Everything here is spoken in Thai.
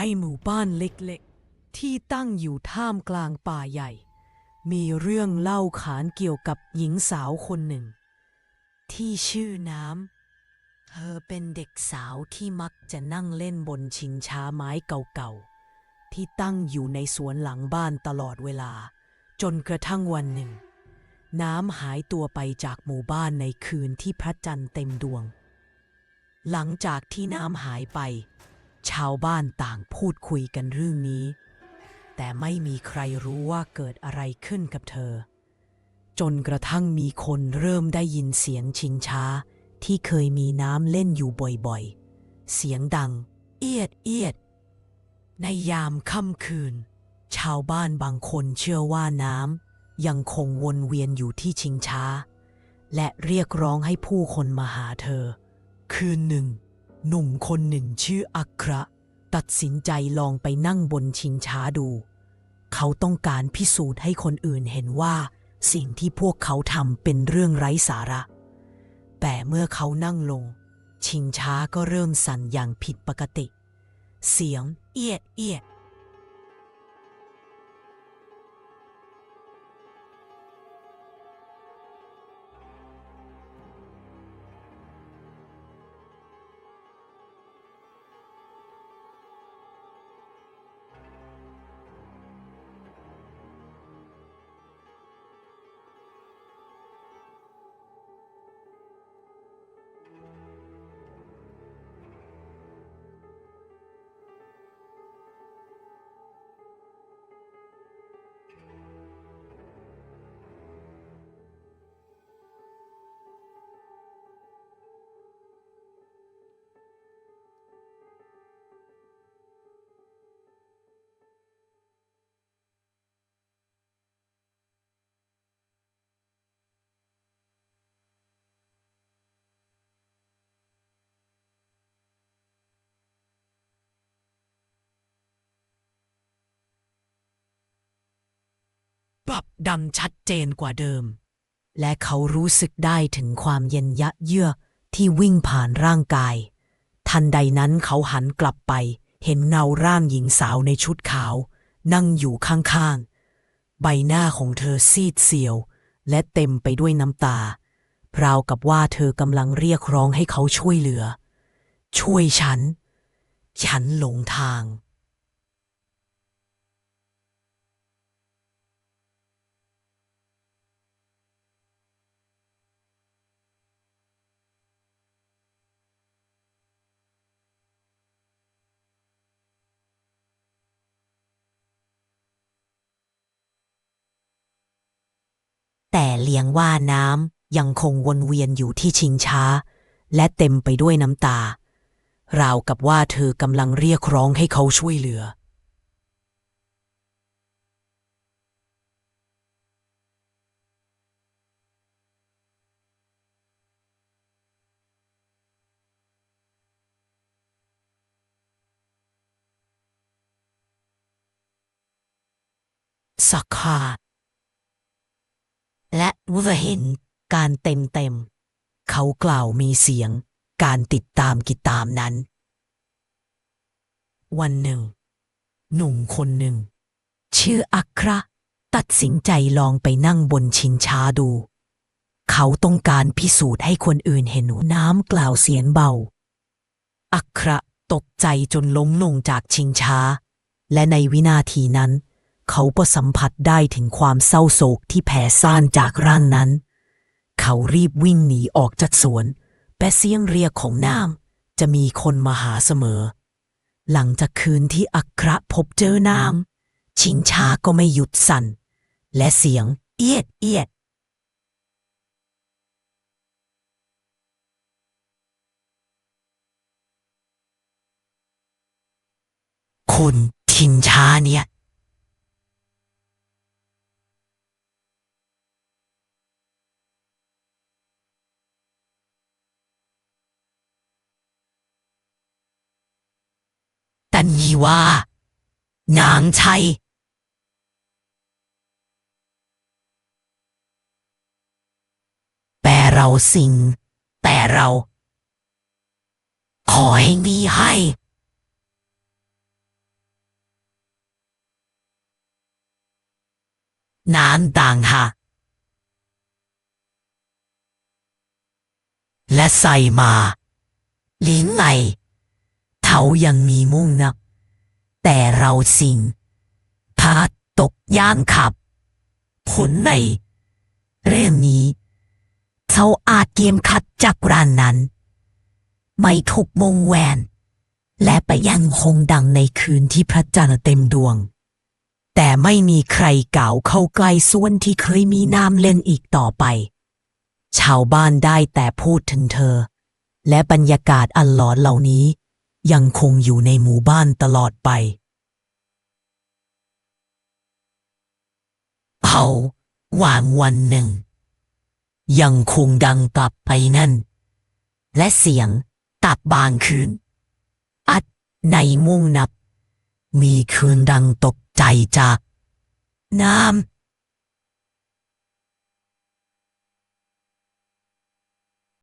ในหมู่บ้านเล็กๆ ที่ตั้งอยู่ท่ามกลางป่าใหญ่ มีเรื่องเล่าขานเกี่ยวกับหญิงสาวคนหนึ่ง ที่ชื่อน้ำ เธอเป็นเด็กสาวที่มักจะนั่งเล่นบนชิงช้าไม้เก่าๆ ที่ตั้งอยู่ในสวนหลังบ้านตลอดเวลา จนกระทั่งวันหนึ่ง น้ำหายตัวไปจากหมู่บ้านในคืนที่พระจันทร์เต็มดวง หลังจากที่น้ำหายไป ชาวบ้านต่างพูดคุยกันเรื่องนี้ แต่ไม่มีใครรู้ว่าเกิดอะไรขึ้นกับเธอ จนกระทั่งมีคนเริ่มได้ยินเสียงชิงช้า ที่เคยมีน้ำเล่นอยู่บ่อยๆ เสียงดัง เอียดเอียด ในยามค่ำคืน ชาวบ้านบางคนเชื่อว่าน้ำยังคงวนเวียนอยู่ที่ชิงช้า และเรียกร้องให้ผู้คนมาหาเธอ คืนหนึ่ง หนุ่มคนหนึ่งชื่ออัคระ ตัดสินใจลองไปนั่งบนชิงช้าดู เขาต้องการพิสูจน์ให้คนอื่นเห็นว่า สิ่งที่พวกเขาทำเป็นเรื่องไร้สาระ แต่เมื่อเขานั่งลง ชิงช้าก็เริ่มสั่นอย่างผิดปกติ เสียงเอียดเอียด ปรับดำชัดเจนกว่าเดิม และเขารู้สึกได้ถึงความเย็นยะเยือกที่วิ่งผ่านร่างกาย ทันใดนั้นเขาหันกลับไป เห็นเงาร่างหญิงสาวในชุดขาว นั่งอยู่ข้างๆ ใบหน้าของเธอซีดเซียว และเต็มไปด้วยน้ำตาราวกับว่าเธอกำลังเรียกร้องให้เขาช่วยเหลือ ช่วยฉัน ฉันหลงทาง แต่เลียงว่าน้ำยังคงวนเวียนอยู่ที่ชิงช้า และเต็มไปด้วยน้ำตา ราวกับว่าเธอกำลังเรียกร้องให้เขาช่วยเหลือ สักคา และรู้เห็นการเต็มเต็ม เขากล่าวมีเสียง การติดตามกิตามนั้น วันหนึ่ง หนุ่มคนหนึ่ง ชื่ออัครตัดสินใจลองไปนั่งบนชิงช้าดู เขาต้องการพิสูจน์ให้คนอื่นเห็นน้ำกล่าวเสียงเบา อัครตกใจจนล้มลงจากชิงช้า และในวินาทีนั้น เขาก็สัมผัสได้ถึงความเศร้าโศกที่แผ่ซ่านจากร่างนั้น เขารีบวิ่งหนีออกจากสวนแต่เสียงเรียกของน้ำจะมีคนมาหาเสมอ หลังจากคืนที่อัคระพบเจอน้ำชิงช้าก็ไม่หยุดสั่น และเสียงเอียดเอียดคุณชิงช้าเนี่ย ตัญญีวา นางชัย แปลเราสิ่ง แต่เรา ขอให้มีให้ นานต่างหาและใส่มาหลินไหน เขายังมีมุ่งนับแต่เราสิ่งพาตกย่างขับ ผลในเรื่องนี้เขาอาจเกมขัดจากร้านนั้น ไม่ถูกวงแวน และไปยังคงดังในคืนที่พระจันทร์เต็มดวง แต่ไม่มีใครกล่าวเข้าใกล้ส่วนที่เคยมีน้ำเล่นอีกต่อไป ชาวบ้านได้แต่พูดถึงเธอ และบรรยากาศอันหลอนเหล่านี้ ยังคงอยู่ในหมู่บ้านตลอดไป เอาวางวันหนึ่ง ยังคงดังกลับไปนั่น และเสียงตับบางคืน อัดในมุ่งนับ มีคืนดังตกใจจาก น้ำ